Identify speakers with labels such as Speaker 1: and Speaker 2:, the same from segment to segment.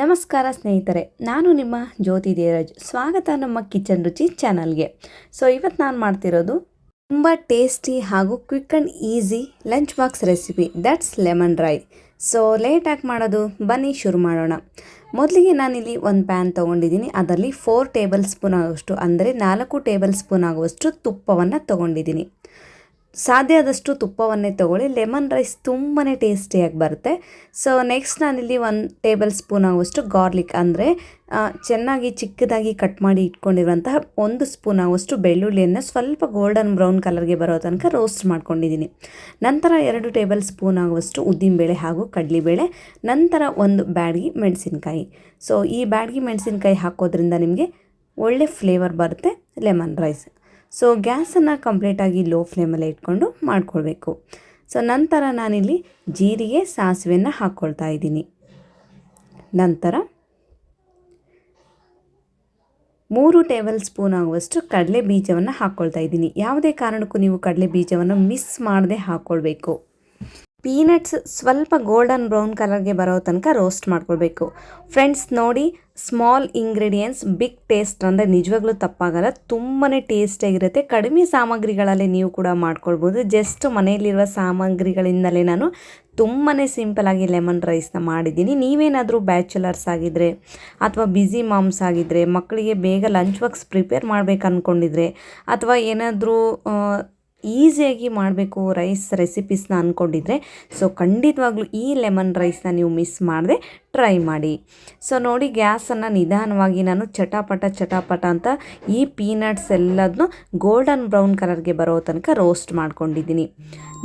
Speaker 1: ನಮಸ್ಕಾರ ಸ್ನೇಹಿತರೆ, ನಾನು ನಿಮ್ಮ ಜ್ಯೋತಿ ದೇವರಾಜ್ ಸ್ವಾಗತ ನಮ್ಮ ಕಿಚನ್ ರುಚಿ ಚಾನಲ್ಗೆ. ಸೊ ಇವತ್ತು ನಾನು ಮಾಡ್ತಿರೋದು ತುಂಬ ಟೇಸ್ಟಿ ಹಾಗೂ quick and easy lunch box recipe that's lemon dry so ಲೇಟಾಗಿ ಮಾಡೋದು, ಬನ್ನಿ ಶುರು ಮಾಡೋಣ. ಮೊದಲಿಗೆ ನಾನಿಲ್ಲಿ ಒಂದು ಪ್ಯಾನ್ ತೊಗೊಂಡಿದ್ದೀನಿ. ಅದರಲ್ಲಿ ಫೋರ್ ಟೇಬಲ್ ಸ್ಪೂನ್ ಆಗುವಷ್ಟು ಅಂದರೆ ನಾಲ್ಕು ಟೇಬಲ್ ಸ್ಪೂನ್ ಆಗುವಷ್ಟು ತುಪ್ಪವನ್ನು ತೊಗೊಂಡಿದ್ದೀನಿ. ಸಾಧ್ಯ ಆದಷ್ಟು ತುಪ್ಪವನ್ನೇ ತೊಗೊಳ್ಳಿ. ಲೆಮನ್ ರೈಸ್ ತುಂಬಾ ಟೇಸ್ಟಿಯಾಗಿ ಬರುತ್ತೆ. ಸೊ, ನೆಕ್ಸ್ಟ್ ನಾನಿಲ್ಲಿ ಒಂದು ಟೇಬಲ್ ಸ್ಪೂನ್ ಆಗುವಷ್ಟು ಗಾರ್ಲಿಕ್ ಅಂದರೆ ಚೆನ್ನಾಗಿ ಚಿಕ್ಕದಾಗಿ ಕಟ್ ಮಾಡಿ ಇಟ್ಕೊಂಡಿರುವಂತಹ ಒಂದು ಸ್ಪೂನ್ ಆಗುವಷ್ಟು ಬೆಳ್ಳುಳ್ಳಿಯನ್ನು ಸ್ವಲ್ಪ ಗೋಲ್ಡನ್ ಬ್ರೌನ್ ಕಲರ್ಗೆ ಬರೋ ತನಕ ರೋಸ್ಟ್ ಮಾಡ್ಕೊಂಡಿದ್ದೀನಿ. ನಂತರ ಎರಡು ಟೇಬಲ್ ಸ್ಪೂನ್ ಆಗುವಷ್ಟು ಉದ್ದಿನಬೇಳೆ ಹಾಗೂ ಕಡಲೆಬೇಳೆ, ನಂತರ ಒಂದು ಬ್ಯಾಡ್ಗಿ ಮೆಣಸಿನ್ಕಾಯಿ. ಸೊ, ಈ ಬ್ಯಾಡ್ಗಿ ಮೆಣಸಿನ್ಕಾಯಿ ಹಾಕೋದ್ರಿಂದ ನಿಮಗೆ ಒಳ್ಳೆ ಫ್ಲೇವರ್ ಬರುತ್ತೆ ಲೆಮನ್ ರೈಸ್. ಸೊ ಗ್ಯಾಸನ್ನು ಕಂಪ್ಲೀಟಾಗಿ ಲೋ ಫ್ಲೇಮಲ್ಲೇ ಇಟ್ಕೊಂಡು ಮಾಡ್ಕೊಳ್ಬೇಕು. ಸೊ ನಂತರ ನಾನಿಲ್ಲಿ ಜೀರಿಗೆ, ಸಾಸಿವೆಯನ್ನು ಹಾಕ್ಕೊಳ್ತಾ ಇದ್ದೀನಿ. ನಂತರ ಮೂರು ಟೇಬಲ್ ಸ್ಪೂನ್ ಆಗುವಷ್ಟು ಕಡಲೆ ಬೀಜವನ್ನು ಹಾಕ್ಕೊಳ್ತಾ ಇದ್ದೀನಿ. ಯಾವುದೇ ಕಾರಣಕ್ಕೂ ನೀವು ಕಡಲೆ ಬೀಜವನ್ನು ಮಿಸ್ ಮಾಡದೆ ಹಾಕ್ಕೊಳ್ಬೇಕು ಪೀನಟ್ಸ್ ಸ್ವಲ್ಪ ಗೋಲ್ಡನ್ ಬ್ರೌನ್ ಕಲರ್ಗೆ ಬರೋ ತನಕ ರೋಸ್ಟ್ ಮಾಡ್ಕೊಳ್ಬೇಕು. ಫ್ರೆಂಡ್ಸ್, ನೋಡಿ, ಸ್ಮಾಲ್ ಇಂಗ್ರೀಡಿಯೆಂಟ್ಸ್, ಬಿಗ್ ಟೇಸ್ಟ್ ಅಂದರೆ ನಿಜವಾಗ್ಲೂ ತಪ್ಪಾಗಲ್ಲ ತುಂಬಾ ಟೇಸ್ಟಿಯಾಗಿರುತ್ತೆ ಕಡಿಮೆ ಸಾಮಗ್ರಿಗಳಲ್ಲೇ ನೀವು ಕೂಡ ಮಾಡ್ಕೊಳ್ಬೋದು. ಜಸ್ಟ್ ಮನೆಯಲ್ಲಿರುವ ಸಾಮಗ್ರಿಗಳಿಂದಲೇ ನಾನು ತುಂಬಾ ಸಿಂಪಲಾಗಿ ಲೆಮನ್ ರೈಸ್ನ ಮಾಡಿದ್ದೀನಿ. ನೀವೇನಾದರೂ ಬ್ಯಾಚುಲರ್ಸ್ ಆಗಿದ್ದರೆ ಅಥವಾ ಬ್ಯುಸಿ ಮಾಮ್ಸ್ ಆಗಿದ್ದರೆ ಮಕ್ಕಳಿಗೆ ಬೇಗ ಲಂಚ್ ಬಾಕ್ಸ್ ಪ್ರಿಪೇರ್ ಮಾಡಬೇಕು ಅಂದ್ಕೊಂಡಿದ್ರೆ ಅಥವಾ ಏನಾದರೂ ಈಸಿಯಾಗಿ ಮಾಡಬೇಕು ರೈಸ್ ರೆಸಿಪೀಸ್ನ ಅಂದ್ಕೊಂಡಿದ್ರೆ ಸೊ ಖಂಡಿತವಾಗ್ಲೂ ಈ ಲೆಮನ್ ರೈಸ್ನ ನೀವು ಮಿಸ್ ಮಾಡದೆ ಟ್ರೈ ಮಾಡಿ. ಸೊ ನೋಡಿ ಗ್ಯಾಸನ್ನು ನಿಧಾನವಾಗಿ ನಾನು ಚಟಾಪಟ ಚಟಾಪಟ ಅಂತ ಈ ಪೀನಟ್ಸ್ ಎಲ್ಲದನ್ನು ಗೋಲ್ಡನ್ ಬ್ರೌನ್ ಕಲರ್ಗೆ ಬರೋ ತನಕ ರೋಸ್ಟ್ ಮಾಡ್ಕೊಂಡಿದ್ದೀನಿ.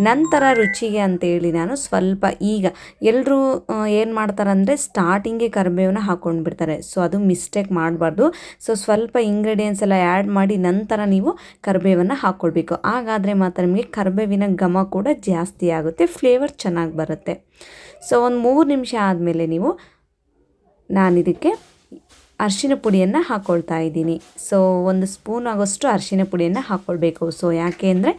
Speaker 1: ನಂತರ ರುಚಿಗೆ ಅಂತೇಳಿ ನಾನು ಸ್ವಲ್ಪ ಈಗ ಎಲ್ಲರೂ ಏನು ಮಾಡ್ತಾರೆ ಅಂದರೆ ಸ್ಟಾರ್ಟಿಂಗೆ ಕರಿಬೇವನ್ನ ಹಾಕ್ಕೊಂಡು ಬಿಡ್ತಾರೆ ಸೊ ಅದು ಮಿಸ್ಟೇಕ್ ಮಾಡಬಾರ್ದು. ಸೊ ಸ್ವಲ್ಪ ಇಂಗ್ರೀಡಿಯೆಂಟ್ಸ್ ಎಲ್ಲ ಆ್ಯಡ್ ಮಾಡಿ ನಂತರ ನೀವು ಕರಿಬೇವನ್ನು ಹಾಕ್ಕೊಳ್ಬೇಕು ಹಾಗಾದರೆ ಮಾತ್ರ ನಿಮಗೆ ಕರಿಬೇವಿನ ಘಮ ಕೂಡ ಜಾಸ್ತಿ ಆಗುತ್ತೆ ಫ್ಲೇವರ್ ಚೆನ್ನಾಗಿ ಬರುತ್ತೆ. ಸೊ ಒಂದು ಮೂರು ನಿಮಿಷ ಆದಮೇಲೆ ನೀವು ನಾನಿದಕ್ಕೆ ಅರಿಶಿನ ಪುಡಿಯನ್ನು ಹಾಕ್ಕೊಳ್ತಾ ಇದ್ದೀನಿ. ಸೊ ಒಂದು ಸ್ಪೂನ್ ಆಗೋಷ್ಟು ಅರಿಶಿನ ಪುಡಿಯನ್ನು ಹಾಕ್ಕೊಳ್ಬೇಕು ಸೊ ಯಾಕೆ ಅಂದರೆ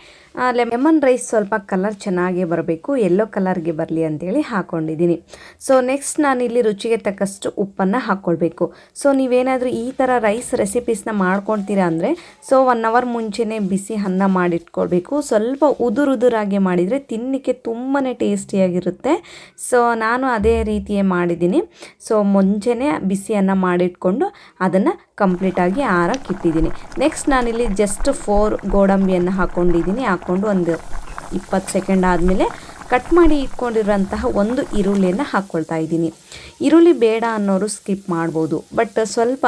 Speaker 1: ಲೆಮನ್ ರೈಸ್ ಸ್ವಲ್ಪ ಕಲರ್ ಚೆನ್ನಾಗಿ ಬರಬೇಕು ಎಲ್ಲೋ ಕಲರ್ಗೆ ಬರಲಿ ಅಂತೇಳಿ ಹಾಕ್ಕೊಂಡಿದ್ದೀನಿ ಸೊ ನೆಕ್ಸ್ಟ್ ನಾನಿಲ್ಲಿ ರುಚಿಗೆ ತಕ್ಕಷ್ಟು ಉಪ್ಪನ್ನು ಹಾಕ್ಕೊಳ್ಬೇಕು ಸೊ ನೀವೇನಾದರೂ ಈ ಥರ ರೈಸ್ ರೆಸಿಪೀಸ್ನ ಮಾಡ್ಕೊಳ್ತೀರಾ ಅಂದರೆ ಸೊ ಒನ್ ಅವರ್ ಮುಂಚೆನೇ ಬಿಸಿ ಅನ್ನ ಮಾಡಿಟ್ಕೊಳ್ಬೇಕು. ಸ್ವಲ್ಪ ಉದುರುದುರಾಗಿ ಮಾಡಿದರೆ ತಿನ್ನಲಿಕ್ಕೆ ತುಂಬಾ ಟೇಸ್ಟಿಯಾಗಿರುತ್ತೆ. ಸೊ ನಾನು ಅದೇ ರೀತಿಯೇ ಮಾಡಿದ್ದೀನಿ. ಸೊ ಮುಂಚೆನೇ ಅನ್ನ ಮಾಡಿಟ್ಕೊಂಡು ಅದನ್ನು ಕಂಪ್ಲೀಟಾಗಿ ಆರಕ್ಕೆ ಇಟ್ಟಿದ್ದೀನಿ ನೆಕ್ಸ್ಟ್ ನಾನಿಲ್ಲಿ ಜಸ್ಟ್ ಫೋರ್ ಗೋಡಂಬಿಯನ್ನು ಹಾಕ್ಕೊಂಡಿದ್ದೀನಿ ಹಾಕ್ಕೊಂಡು ಒಂದು ಇಪ್ಪತ್ತು ಸೆಕೆಂಡ್ ಆದಮೇಲೆ ಕಟ್ ಮಾಡಿ ಇಟ್ಕೊಂಡಿರುವಂತಹ ಒಂದು ಈರುಳ್ಳಿಯನ್ನು ಹಾಕ್ಕೊಳ್ತಾ ಇದ್ದೀನಿ. ಈರುಳ್ಳಿ ಬೇಡ ಅನ್ನೋರು ಸ್ಕಿಪ್ ಮಾಡ್ಬೋದು. ಬಟ್ ಸ್ವಲ್ಪ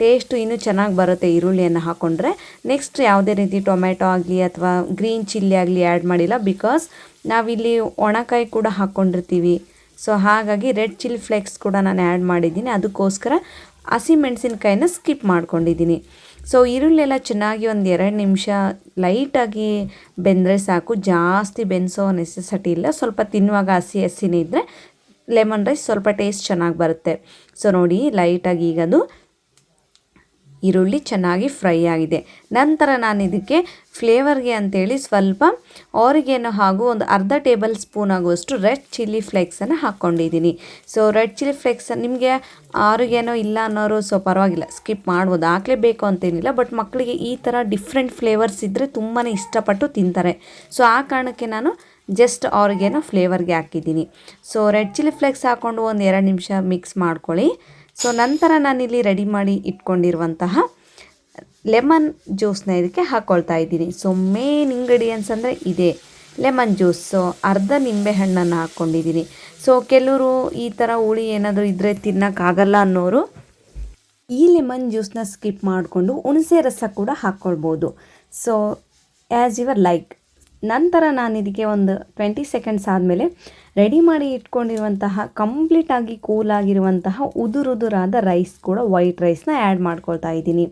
Speaker 1: ಟೇಸ್ಟು ಇನ್ನೂ ಚೆನ್ನಾಗಿ ಬರುತ್ತೆ ಈರುಳ್ಳಿಯನ್ನು ಹಾಕ್ಕೊಂಡ್ರೆ ನೆಕ್ಸ್ಟ್ ಯಾವುದೇ ರೀತಿ ಟೊಮೆಟೊ ಆಗಲಿ ಅಥವಾ ಗ್ರೀನ್ ಚಿಲ್ಲಿ ಆಗಲಿ ಆ್ಯಡ್ ಮಾಡಿಲ್ಲ ಬಿಕಾಸ್ ನಾವಿಲ್ಲಿ ಒಣಕಾಯಿ ಕೂಡ ಹಾಕ್ಕೊಂಡಿರ್ತೀವಿ ಸೊ, ಹಾಗಾಗಿ ರೆಡ್ ಚಿಲ್ಲಿ ಫ್ಲೇಕ್ಸ್ ಕೂಡ ನಾನು ಆ್ಯಡ್ ಮಾಡಿದ್ದೀನಿ. ಅದಕ್ಕೋಸ್ಕರ ಹಸಿಮೆಣಸಿನ್ಕಾಯನ್ನ ಸ್ಕಿಪ್ ಮಾಡ್ಕೊಂಡಿದ್ದೀನಿ. ಸೊ ಈರುಳ್ಳಿ ಎಲ್ಲ ಚೆನ್ನಾಗಿ ಒಂದು ಎರಡು ನಿಮಿಷ ಲೈಟಾಗಿ ಬೆಂದರೆ ಸಾಕು. ಜಾಸ್ತಿ ಬೆನ್ಸೋ ನೆಸೆಸಿಟಿ ಇಲ್ಲ. ಸ್ವಲ್ಪ ತಿನ್ನುವಾಗ ಹಸಿ ಹಸಿನೇ ಇದ್ದರೆ ಲೆಮನ್ ರೈಸ್ ಸ್ವಲ್ಪ ಟೇಸ್ಟ್ ಚೆನ್ನಾಗಿ ಬರುತ್ತೆ. ಸೊ ನೋಡಿ ಲೈಟಾಗಿ ಈಗ ಅದು ಈರುಳ್ಳಿ ಚೆನ್ನಾಗಿ ಫ್ರೈ ಆಗಿದೆ. ನಂತರ ನಾನು ಇದಕ್ಕೆ ಫ್ಲೇವರ್ಗೆ ಅಂತೇಳಿ ಸ್ವಲ್ಪ ಆರಿಗೇನೋ ಹಾಗೂ ಒಂದು ಅರ್ಧ ಟೇಬಲ್ ಸ್ಪೂನ್ ಆಗುವಷ್ಟು ರೆಡ್ ಚಿಲ್ಲಿ ಫ್ಲೇಕ್ಸನ್ನು ಹಾಕ್ಕೊಂಡಿದ್ದೀನಿ ಸೊ ರೆಡ್ ಚಿಲ್ಲಿ ಫ್ಲೇಕ್ಸ್ ನಿಮಗೆ ಆರಿಗೇನೋ ಇಲ್ಲ ಅನ್ನೋರು ಸೊ ಪರವಾಗಿಲ್ಲ, ಸ್ಕಿಪ್ ಮಾಡ್ಬೋದು. ಹಾಕ್ಲೇಬೇಕು ಅಂತೇನಿಲ್ಲ, ಬಟ್ ಮಕ್ಕಳಿಗೆ ಈ ಥರ ಡಿಫ್ರೆಂಟ್ ಫ್ಲೇವರ್ಸ್ ಇದ್ದರೆ ತುಂಬಾ ಇಷ್ಟಪಟ್ಟು ತಿಂತಾರೆ. ಸೊ ಆ ಕಾರಣಕ್ಕೆ ನಾನು ಜಸ್ಟ್ ಅವ್ರಿಗೇನೋ ಫ್ಲೇವರ್ಗೆ ಹಾಕಿದ್ದೀನಿ. ಸೊ ರೆಡ್ ಚಿಲ್ಲಿ ಫ್ಲೇಕ್ಸ್ ಹಾಕ್ಕೊಂಡು ಒಂದು ಎರಡು ನಿಮಿಷ ಮಿಕ್ಸ್ ಮಾಡ್ಕೊಳ್ಳಿ. ಸೊ ನಂತರ ನಾನಿಲ್ಲಿ ರೆಡಿ ಮಾಡಿ ಇಟ್ಕೊಂಡಿರುವಂತಹ ಲೆಮನ್ ಜ್ಯೂಸ್ನ ಇದಕ್ಕೆ ಹಾಕ್ಕೊಳ್ತಾ ಇದ್ದೀನಿ. ಸೊ ಮೇನ್ ಇಂಗ್ರೀಡಿಯೆಂಟ್ಸ್ ಅಂದರೆ ಇದೆ. ಲೆಮನ್ ಜ್ಯೂಸ್ ಅರ್ಧ ನಿಂಬೆ ಹಣ್ಣನ್ನು ಹಾಕ್ಕೊಂಡಿದ್ದೀನಿ ಸೊ ಕೆಲವರು ಈ ಥರ ಹುಳಿ ಏನಾದರೂ ಇದ್ದರೆ ತಿನ್ನೋಕ್ಕಾಗಲ್ಲ ಅನ್ನೋರು ಈ ಲೆಮನ್ ಜ್ಯೂಸ್ನ ಸ್ಕಿಪ್ ಮಾಡಿಕೊಂಡು ಹುಣಸೆ ರಸ ಕೂಡ ಹಾಕ್ಕೊಳ್ಬೋದು ಸೊ ಆ್ಯಸ್ ಯುವರ್ ಲೈಕ್ ನಂತರ ನಾನು ಇದಕ್ಕೆ ಒಂದು ಟ್ವೆಂಟಿ ಸೆಕೆಂಡ್ಸ್ ಆದಮೇಲೆ ರೆಡಿ ಮಾಡಿ ಇಟ್ಕೊಂಡಿರುವಂತಹ ಕಂಪ್ಲೀಟಾಗಿ ಕೂಲಾಗಿರುವಂತಹ ಉದುರುದುರಾದ ರೈಸ್ ಕೂಡ ವೈಟ್ ರೈಸ್ನ ಆ್ಯಡ್ ಮಾಡ್ಕೊಳ್ತಾ ಇದ್ದೀನಿ.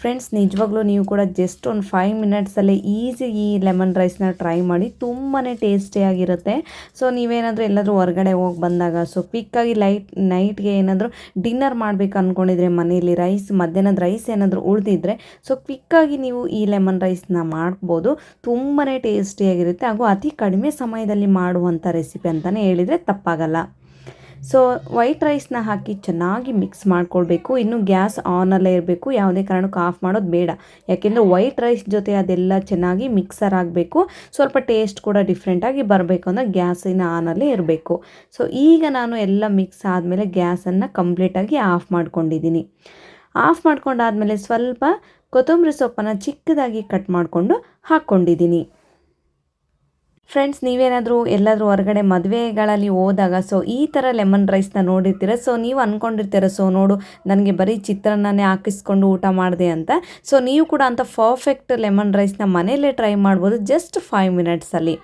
Speaker 1: ಫ್ರೆಂಡ್ಸ್ ನಿಜವಾಗ್ಲೂ ನೀವು ಕೂಡ ಜಸ್ಟ್ ಒಂದು ಫೈವ್ ಮಿನಿಟ್ಸಲ್ಲೇ ಈಸಿ ಈ ಲೆಮನ್ ರೈಸ್ನ ಟ್ರೈ ಮಾಡಿ ತುಂಬಾ ಟೇಸ್ಟಿಯಾಗಿರುತ್ತೆ ಸೊ ನೀವೇನಾದರೂ ಎಲ್ಲಾದರೂ ಹೊರಗಡೆ ಹೋಗಿ ಬಂದಾಗ ಸೊ ಪಿಕ್ಕಾಗಿ ಲೈಟ್ ನೈಟ್ಗೆ ಏನಾದರೂ ಡಿನ್ನರ್ ಮಾಡಬೇಕು ಅಂದ್ಕೊಂಡಿದ್ರೆ ಮನೆಯಲ್ಲಿ ರೈಸ್ ಮಧ್ಯಾಹ್ನದ ರೈಸ್ ಏನಾದರೂ ಉಳಿದಿದ್ರೆ ಸೊ ಕ್ವಿಕ್ಕಾಗಿ ನೀವು ಈ ಲೆಮನ್ ರೈಸ್ನ ಮಾಡ್ಬೋದು. ತುಂಬಾ ಟೇಸ್ಟಿಯಾಗಿರುತ್ತೆ ಹಾಗೂ ಅತಿ ಕಡಿಮೆ ಸಮಯದಲ್ಲಿ ಮಾಡುವಂಥ ರೆಸಿಪಿ ಅಂತಲೇ ಹೇಳಿದರೆ ತಪ್ಪಾಗಲ್ಲ. ಸೊ ವೈಟ್ ರೈಸ್ನ ಹಾಕಿ ಚೆನ್ನಾಗಿ ಮಿಕ್ಸ್ ಮಾಡ್ಕೊಳ್ಬೇಕು. ಇನ್ನು ಗ್ಯಾಸ್ ಆನಲ್ಲೇ ಇರಬೇಕು. ಯಾವುದೇ ಕಾರಣಕ್ಕೂ ಆಫ್ ಮಾಡೋದು ಬೇಡ. ಯಾಕೆಂದರೆ ವೈಟ್ ರೈಸ್ ಜೊತೆ ಅದೆಲ್ಲ ಚೆನ್ನಾಗಿ ಮಿಕ್ಸರ್ ಆಗಬೇಕು. ಸ್ವಲ್ಪ ಟೇಸ್ಟ್ ಕೂಡ ಡಿಫ್ರೆಂಟಾಗಿ ಬರಬೇಕು. ಅಂದರೆ ಗ್ಯಾಸಿನ ಆನಲ್ಲೇ ಇರಬೇಕು. ಸೊ ಈಗ ನಾನು ಎಲ್ಲ ಮಿಕ್ಸ್ ಆದಮೇಲೆ ಗ್ಯಾಸನ್ನು ಕಂಪ್ಲೀಟಾಗಿ ಆಫ್ ಮಾಡ್ಕೊಂಡಿದ್ದೀನಿ. ಆಫ್ ಮಾಡ್ಕೊಂಡಾದಮೇಲೆ ಸ್ವಲ್ಪ ಕೊತ್ತಂಬರಿ ಸೊಪ್ಪನ್ನು ಚಿಕ್ಕದಾಗಿ ಕಟ್ ಮಾಡಿಕೊಂಡು ಹಾಕ್ಕೊಂಡಿದ್ದೀನಿ ಫ್ರೆಂಡ್ಸ್ ನೀವೇನಾದರೂ ಎಲ್ಲಾದರೂ ಹೊರಗಡೆ ಮದುವೆಗಳಲ್ಲಿ ಹೋದಾಗ ಸೊ ಈ ಥರ ಲೆಮನ್ ರೈಸ್ನ ನೋಡಿರ್ತೀರ? ಸೊ ನೀವು ಅಂದ್ಕೊಂಡಿರ್ತೀರ ಸೊ ನೋಡು, ನನಗೆ ಬರೀ ಚಿತ್ರಾನ್ನನೇ ಹಾಕಿಸ್ಕೊಂಡು ಊಟ ಮಾಡಿದೆ ಅಂತ. ಸೊ ನೀವು ಕೂಡ ಅಂಥ ಪರ್ಫೆಕ್ಟ್ ಲೆಮನ್ ರೈಸ್ನ ಮನೆಯಲ್ಲೇ ಟ್ರೈ ಮಾಡ್ಬೋದು ಜಸ್ಟ್ ಫೈವ್ ಮಿನಿಟ್ಸಲ್ಲಿ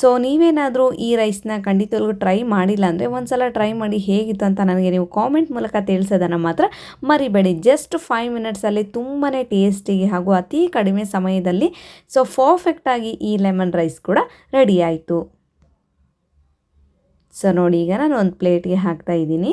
Speaker 1: ಸೊ ನೀವೇನಾದರೂ ಈ ರೈಸ್ನ ಖಂಡಿತವಾಗ್ಲೂ ಟ್ರೈ ಮಾಡಿಲ್ಲ ಅಂದರೆ ಒಂದು ಸಲ ಟ್ರೈ ಮಾಡಿ ಹೇಗಿತ್ತು ಅಂತ ನನಗೆ ನೀವು ಕಾಮೆಂಟ್ ಮೂಲಕ ತಿಳಿಸೋದನ್ನು ಮಾತ್ರ ಮರಿಬೇಡಿ. ಜಸ್ಟ್ ಫೈವ್ ಮಿನಿಟ್ಸಲ್ಲಿ ತುಂಬಾ ಟೇಸ್ಟಿಗೆ ಹಾಗೂ ಅತಿ ಕಡಿಮೆ ಸಮಯದಲ್ಲಿ ಸೊ ಪರ್ಫೆಕ್ಟಾಗಿ ಈ ಲೆಮನ್ ರೈಸ್ ಕೂಡ ಆಯಿತು. ಸೊ ನೋಡಿ, ಈಗ ನಾನು ಒಂದು ಪ್ಲೇಟ್ಗೆ ಹಾಕ್ತಾ ಇದ್ದೀನಿ.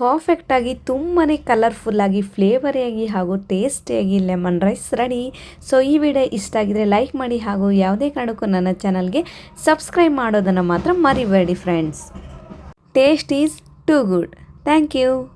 Speaker 1: ಪರ್ಫೆಕ್ಟಾಗಿ ತುಂಬಾ ಕಲರ್ಫುಲ್ಲಾಗಿ ಫ್ಲೇವರಿಯಾಗಿ ಹಾಗೂ ಟೇಸ್ಟಿಯಾಗಿ ಲೆಮನ್ ರೈಸ್ ರೆಡಿ ಸೊ ಈ ವಿಡಿಯೋ ಇಷ್ಟ ಆಗಿದರೆ ಲೈಕ್ ಮಾಡಿ ಹಾಗೂ ಯಾವುದೇ ಕಾರಣಕ್ಕೂ ನನ್ನ ಚಾನಲ್ಗೆ ಸಬ್ಸ್ಕ್ರೈಬ್ ಮಾಡೋದನ್ನು ಮಾತ್ರ ಮರಿಬೇಡಿ friends taste is too good thank you